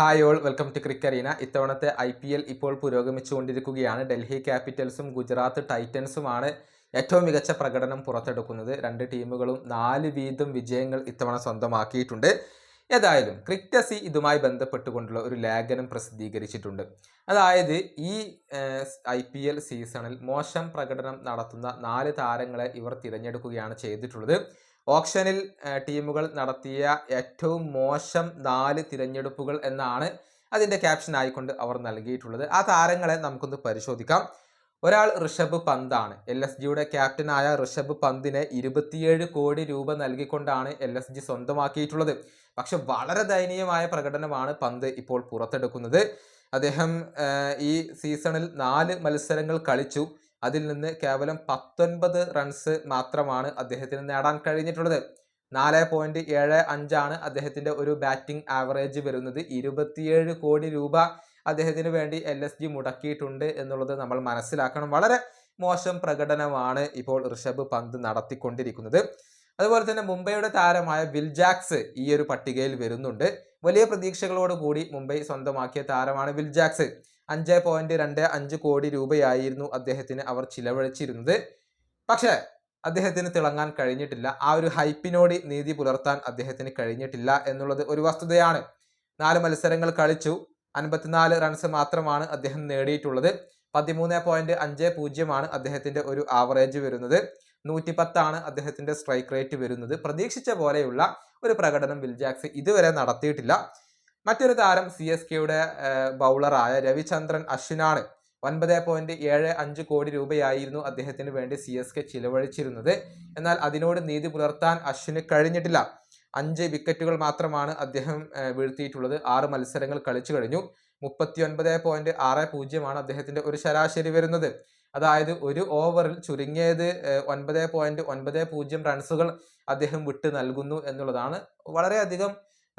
Hi all welcome to ക്രിക്കറീന ഇത്തവണത്തെ I P L ഇപ്പോൾ പുരോഗമിച്ചുകൊണ്ടിരിക്കുകയാണ്. ഡൽഹി ക്യാപിറ്റൽസും ഗുജറാത്ത് ടൈറ്റൻസുമാണ് ഏറ്റവും മികച്ച പ്രകടനം പുറത്തെടുക്കുന്നത്. രണ്ട് ടീമുകളും നാല് വീതം വിജയങ്ങൾ ഇത്തവണ സ്വന്തമാക്കിയിട്ടുണ്ട്. ഏതായാലും ക്രിക്കസി ഇതുമായി ബന്ധപ്പെട്ടുകൊണ്ടുള്ള ഒരു ലേഖനം പ്രസിദ്ധീകരിച്ചിട്ടുണ്ട്. അതായത് ഈ ഐ പി എൽ സീസണിൽ മോശം പ്രകടനം നടത്തുന്ന നാല് താരങ്ങളെ ഇവർ തിരഞ്ഞെടുക്കുകയാണ് ചെയ്തിട്ടുള്ളത്. ഓപ്ഷനിൽ ടീമുകൾ നടത്തിയ ഏറ്റവും മോശം നാല് തിരഞ്ഞെടുപ്പുകൾ എന്നാണ് അതിന്റെ ക്യാപ്ഷൻ ആയിക്കൊണ്ട് അവർ നൽകിയിട്ടുള്ളത്. ആ താരങ്ങളെ നമുക്കൊന്ന് പരിശോധിക്കാം. ഒരാൾ ഋഷഭ് പന്താണ്. എൽ എസ് ജിയുടെ ക്യാപ്റ്റനായ ഋഷഭ് പന്തിനെ ഇരുപത്തിയേഴ് കോടി രൂപ നൽകിക്കൊണ്ടാണ് എൽ എസ് ജി സ്വന്തമാക്കിയിട്ടുള്ളത്. പക്ഷെ വളരെ ദയനീയമായ പ്രകടനമാണ് പന്ത് ഇപ്പോൾ പുറത്തെടുക്കുന്നത്. അദ്ദേഹം ഈ സീസണിൽ നാല് മത്സരങ്ങൾ കളിച്ചു. അതിൽ നിന്ന് കേവലം പത്തൊൻപത് റൺസ് മാത്രമാണ് അദ്ദേഹത്തിന് നേടാൻ കഴിഞ്ഞിട്ടുള്ളത്. നാല് പോയിന്റ് ഏഴ് അഞ്ചാണ് അദ്ദേഹത്തിന്റെ ഒരു ബാറ്റിംഗ് ആവറേജ് വരുന്നത്. ഇരുപത്തിയേഴ് കോടി രൂപ അദ്ദേഹത്തിന് വേണ്ടി എൽ എസ് ജി മുടക്കിയിട്ടുണ്ട് എന്നുള്ളത് നമ്മൾ മനസ്സിലാക്കണം. വളരെ മോശം പ്രകടനമാണ് ഇപ്പോൾ ഋഷഭ് പന്ത് നടത്തിക്കൊണ്ടിരിക്കുന്നത്. അതുപോലെ തന്നെ മുംബൈയുടെ താരമായ വിൽ ജാക്സ് ഈ ഒരു പട്ടികയിൽ വരുന്നുണ്ട്. വലിയ പ്രതീക്ഷകളോട് കൂടി മുംബൈ സ്വന്തമാക്കിയ താരമാണ് വിൽ ജാക്സ് അഞ്ച് പോയിന്റ് രണ്ട് അഞ്ച് കോടി രൂപയായിരുന്നു അദ്ദേഹത്തിന് അവർ ചിലവഴിച്ചിരുന്നത്. പക്ഷേ അദ്ദേഹത്തിന് തിളങ്ങാൻ കഴിഞ്ഞിട്ടില്ല. ആ ഒരു ഹൈപ്പിനോട് നീതി പുലർത്താൻ അദ്ദേഹത്തിന് കഴിഞ്ഞിട്ടില്ല എന്നുള്ളത് ഒരു വസ്തുതയാണ്. നാല് മത്സരങ്ങൾ കളിച്ചു. അൻപത്തിനാല് റൺസ് മാത്രമാണ് അദ്ദേഹം നേടിയിട്ടുള്ളത്. പതിമൂന്ന് പോയിന്റ് അഞ്ച് പൂജ്യമാണ് അദ്ദേഹത്തിന്റെ ഒരു ആവറേജ് വരുന്നത്. നൂറ്റി പത്താണ് അദ്ദേഹത്തിന്റെ സ്ട്രൈക്ക് റേറ്റ് വരുന്നത്. പ്രതീക്ഷിച്ച പോലെയുള്ള ഒരു പ്രകടനം വിൽജാക്സ് ഇതുവരെ നടത്തിയിട്ടില്ല. മറ്റൊരു താരം സി എസ് കെയുടെ ബൗളറായ രവിചന്ദ്രൻ അശ്വിനാണ് ഒൻപത് പോയിന്റ് ഏഴ് അഞ്ച് കോടി രൂപയായിരുന്നു അദ്ദേഹത്തിന് വേണ്ടി സി എസ് കെ ചിലവഴിച്ചിരുന്നത്. എന്നാൽ അതിനോട് നീതി പുലർത്താൻ അശ്വിന് കഴിഞ്ഞിട്ടില്ല. അഞ്ച് വിക്കറ്റുകൾ മാത്രമാണ് അദ്ദേഹം വീഴ്ത്തിയിട്ടുള്ളത്. ആറ് മത്സരങ്ങൾ കളിച്ചു കഴിഞ്ഞു. മുപ്പത്തി ഒൻപത് പോയിന്റ് ആറ് പൂജ്യമാണ് അദ്ദേഹത്തിന്റെ ഒരു ശരാശരി വരുന്നത്. അതായത് ഒരു ഓവറിൽ ചുരുങ്ങിയത് ഒൻപത് പോയിന്റ് ഒൻപത് പൂജ്യം റൺസുകൾ അദ്ദേഹം വിട്ട് നൽകുന്നു എന്നുള്ളതാണ് വളരെയധികം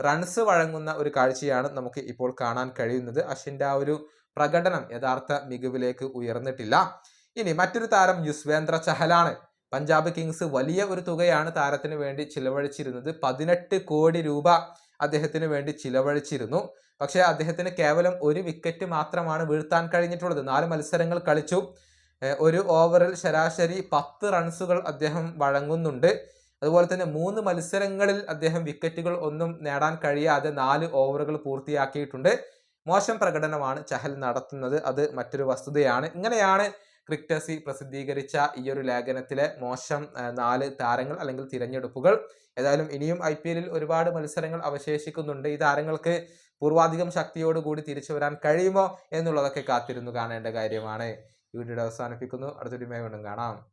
റൺസ് വഴങ്ങുന്ന ഒരു കാഴ്ചയാണ് നമുക്ക് ഇപ്പോൾ കാണാൻ കഴിയുന്നത്. അശ്വിന്റെ ആ ഒരു പ്രകടനം യഥാർത്ഥ മികവിലേക്ക് ഉയർന്നിട്ടില്ല. ഇനി മറ്റൊരു താരം യുസ്വേന്ദ്ര ചഹലാണ്. പഞ്ചാബ് കിങ്സ് വലിയ ഒരു തുകയാണ് താരത്തിന് വേണ്ടി ചിലവഴിച്ചിരുന്നത്. പതിനെട്ട് കോടി രൂപ അദ്ദേഹത്തിന് വേണ്ടി ചിലവഴിച്ചിരുന്നു. പക്ഷേ അദ്ദേഹത്തിന് കേവലം ഒരു വിക്കറ്റ് മാത്രമാണ് വീഴ്ത്താൻ കഴിഞ്ഞിട്ടുള്ളത്. നാല് മത്സരങ്ങൾ കളിച്ചു. ഒരു ഓവറിൽ ശരാശരി പത്ത് റൺസുകൾ അദ്ദേഹം വഴങ്ങുന്നുണ്ട്. അതുപോലെ തന്നെ മൂന്ന് മത്സരങ്ങളിൽ അദ്ദേഹം വിക്കറ്റുകൾ ഒന്നും നേടാൻ കഴിയാതെ നാല് ഓവറുകൾ പൂർത്തിയാക്കിയിട്ടുണ്ട്. മോശം പ്രകടനമാണ് ചഹൽ നടത്തുന്നത്. അത് മറ്റൊരു വസ്തുതയാണ്. ഇങ്ങനെയാണ് ക്രിക്കസി പ്രസിദ്ധീകരിച്ച ഈ ഒരു ലേഖനത്തിലെ മോശം നാല് താരങ്ങൾ അല്ലെങ്കിൽ തിരഞ്ഞെടുപ്പുകൾ. ഏതായാലും ഇനിയും ഐ പി എല്ലിൽ ഒരുപാട് മത്സരങ്ങൾ അവശേഷിക്കുന്നുണ്ട്. ഈ താരങ്ങൾക്ക് പൂർവാധികം ശക്തിയോടുകൂടി തിരിച്ചു വരാൻ കഴിയുമോ എന്നുള്ളതൊക്കെ കാത്തിരുന്നു കാണേണ്ട കാര്യമാണ്. ഈ വീഡിയോ അവസാനിപ്പിക്കുന്നു. അടുത്തൊരു വീണ്ടും കാണാം.